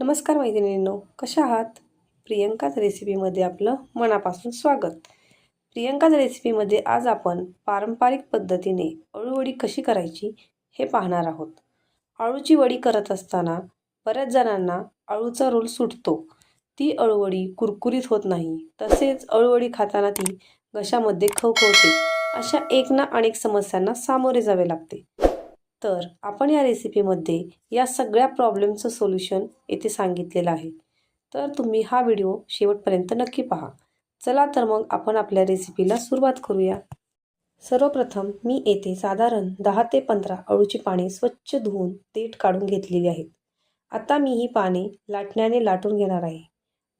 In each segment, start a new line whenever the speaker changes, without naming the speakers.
नमस्कार मैत्रिणींनो कशा आहात? प्रियंकाच रेसिपीमध्ये आपलं मनापासून स्वागत. प्रियंकाच रेसिपीमध्ये आज आपण पारंपरिक पद्धतीने अळूवडी कशी करायची हे पाहणार आहोत. अळूची वडी करत असताना बऱ्याच जणांना अळूचा रोल सुटतो. ती अळूवडी कुरकुरीत होत नाही. तसेच अळूवडी खाताना ती घशामध्ये खवखवते. अशा एक ना अनेक समस्यांना सामोरे जावे लागते. तर आपण या रेसिपीमध्ये या सगळ्या प्रॉब्लेमचं सोल्युशन येथे सांगितलेलं आहे. तर तुम्ही हा व्हिडिओ शेवटपर्यंत नक्की पहा. चला तर मग आपण आपल्या रेसिपीला सुरुवात करूया. सर्वप्रथम मी येथे साधारण दहा ते पंधरा अळूची पाने स्वच्छ धुवून देठ काढून घेतलेली आहेत. आता मी ही पाने लाटण्याने लाटून घेणार आहे.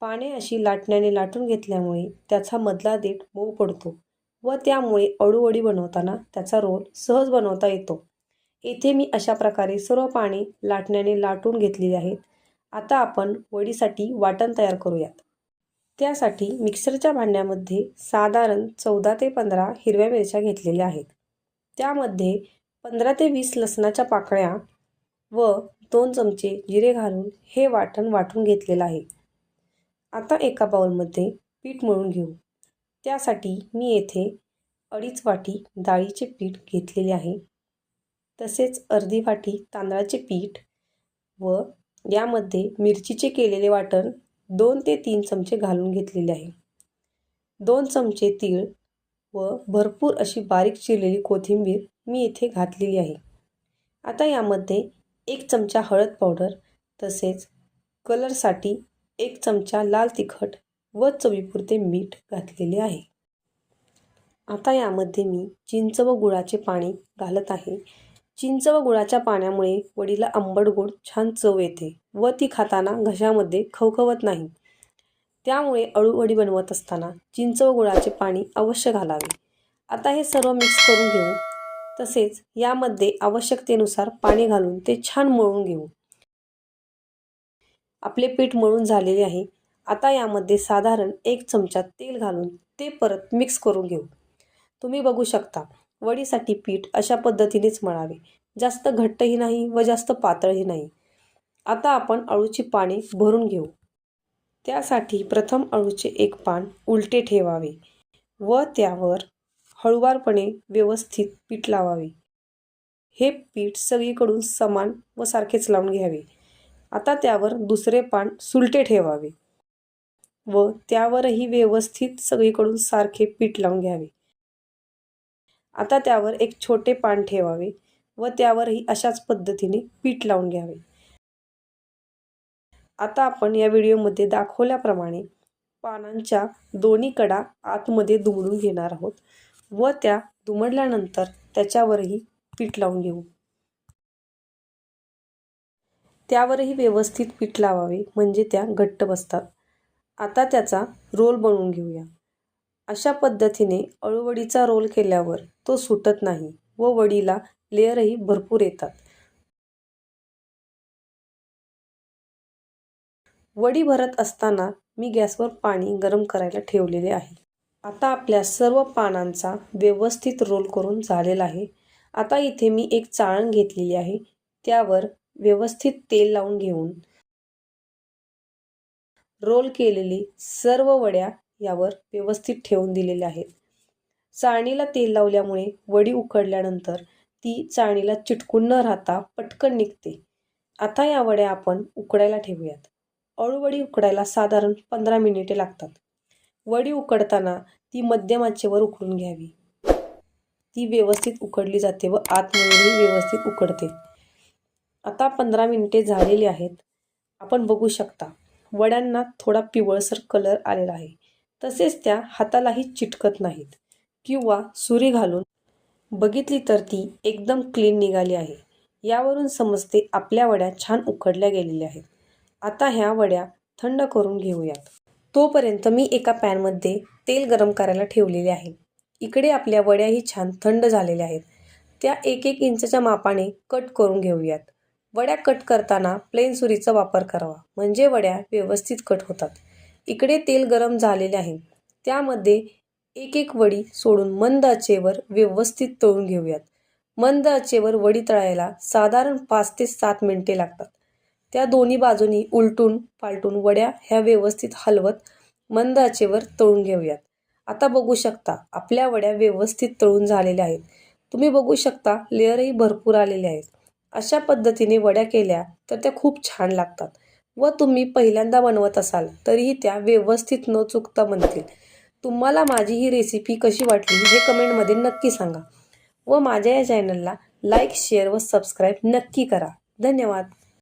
पाने अशी लाटण्याने लाटून घेतल्यामुळे त्याचा मधला देठ मऊ पडतो व त्यामुळे अळूवडी बनवताना त्याचा रोल सहज बनवता येतो. येथे मी अशा प्रकारे सर्व पाणी लाटण्याने लाटून घेतलेली आहेत. आता आपण वडीसाठी वाटण तयार करूयात. त्यासाठी मिक्सरच्या भांड्यामध्ये साधारण चौदा ते पंधरा हिरव्या मिरच्या घेतलेल्या आहेत. त्यामध्ये पंधरा ते वीस लसणाच्या पाकळ्या व दोन चमचे जिरे घालून हे वाटण वाटून घेतलेलं आहे. आता एका बाउलमध्ये पीठ मळून घेऊ. त्यासाठी मी येथे अडीच वाटी डाळीचे पीठ घेतलेले आहे. तसेच अर्धी वाटी तांदळाचे पीठ व यामध्ये मिरचीचे केलेले वाटण दोन ते तीन चमचे घालून घेतलेले आहे. दोन चमचे तीळ व भरपूर अशी बारीक चिरलेली कोथिंबीर मी इथे घातलेली आहे. आता यामध्ये एक चमचा हळद पावडर तसेच कलरसाठी एक चमचा लाल तिखट व चवीपुरते मीठ घातलेले आहे. आता यामध्ये मी चिंच व गुळाचे पाणी घालत आहे. चिंच व गुळाच्या पाण्यामुळे वडीला आंबट गोड छान चव येते व ती खाताना घशामध्ये खवखवत नाही. त्यामुळे अळूवडी बनवत असताना चिंच व गुळाचे पाणी अवश्य घालावे. आता हे सर्व मिक्स करून घेऊ. तसेच यामध्ये आवश्यकतेनुसार पाणी घालून ते छान मळून घेऊ. आपले पीठ मळून झालेले आहे. आता यामध्ये साधारण एक चमचा तेल घालून ते परत मिक्स करून घेऊ. तुम्ही बघू शकता. वडीसाठी पीठ अशा पद्धतीनेच मळावे जास्त घट्टही नाही व जास्त पातळही नाही. आता आपण अळूची पाने भरून घेऊ. त्यासाठी प्रथम अळूचे एक पान उलटे ठेवावे व त्यावर हळुवारपणे व्यवस्थित पीठ लावावे. हे पीठ सगळीकडून समान व सारखेच लावून घ्यावे. आता त्यावर दुसरे पान सुलटे ठेवावे व त्यावरही व्यवस्थित सगळीकडून सारखे पीठ लावून घ्यावे. आता त्यावर एक छोटे पान ठेवावे व त्यावरही अशाच पद्धतीने पीठ लावून घ्यावे. आता आपण या व्हिडिओमध्ये दाखवल्याप्रमाणे पानांच्या दोन्ही कडा आतमध्ये दुमडून घेणार आहोत व त्या दुमडल्यानंतर त्याच्यावरही पीठ लावून घेऊ. त्यावरही व्यवस्थित पीठ लावावे म्हणजे त्या घट्ट बसतात. आता त्याचा रोल बनवून घेऊया. अशा पद्धतीने अळूवडीचा रोल केल्यावर तो सुटत नाही व वडीला लेअरही भरपूर येतात. वडी भरत असताना मी गॅसवर पाणी गरम करायला ठेवलेले आहे. आता आपल्या सर्व पानांचा व्यवस्थित रोल करून झालेला आहे. आता इथे मी एक चाळण घेतलेली आहे. त्यावर व्यवस्थित तेल लावून घेऊन रोल केलेली सर्व वड्या यावर व्यवस्थित ठेवून दिलेले आहेत. चाळणीला तेल लावल्यामुळे वडी उकडल्यानंतर ती चाळणीला चिटकून न राहता पटकन निघते. आता या वड्या आपण उकडायला ठेवूयात. अळूवडी उकडायला साधारण पंधरा मिनिटे लागतात. वडी उकडताना ती मध्यम आचेवर उकडून घ्यावी. ती व्यवस्थित उकडली जाते व आतमधूनही व्यवस्थित उकडते. आता पंधरा मिनिटे झालेली आहेत. आपण बघू शकता वड्यांना थोडा पिवळसर कलर आलेला आहे. तसेच त्या हातालाही चिटकत नाहीत. किंवा सुरी घालून बघितली तर ती एकदम क्लीन निघाली आहे. यावरून समजते आपल्या वड्या छान उकडल्या गेलेल्या आहेत. आता ह्या वड्या थंड करून घेऊयात. तोपर्यंत मी एका पॅनमध्ये तेल गरम करायला ठेवलेले आहे. इकडे आपल्या वड्याही छान थंड झालेल्या आहेत. त्या एक एक इंचच्या मापाने कट करून घेऊयात. वड्या कट करताना प्लेन सुरीचा वापर करावा. म्हणजे वड्या व्यवस्थित कट होतात. इकडे तेल गरम झालेले आहे. त्यामध्ये एक एक वडी सोडून मंद आचेवर व्यवस्थित तळून घेऊयात. मंद आचेवर वडी तळायला साधारण पाच ते सात मिनटे लागतात. त्या दोन्ही बाजूनी उलटून पालटून वड्या ह्या व्यवस्थित हलवत मंद आचेवर तळून घेऊयात. आता बघू शकता आपल्या वड्या व्यवस्थित तळून झालेल्या आहेत. तुम्ही बघू शकता लेअरही भरपूर आलेले आहेत. अशा पद्धतीने वड्या केल्या तर त्या खूप छान लागतात. व तुम्ही पहिल्यांदा बनवत असाल तरीही त्या व्यवस्थित न चुकता बनतील. तुम्हाला माझी ही रेसिपी कशी वाटली हे कमेंटमध्ये नक्की सांगा. व माझ्या या चॅनलला लाईक शेअर व सबस्क्राईब नक्की करा. धन्यवाद.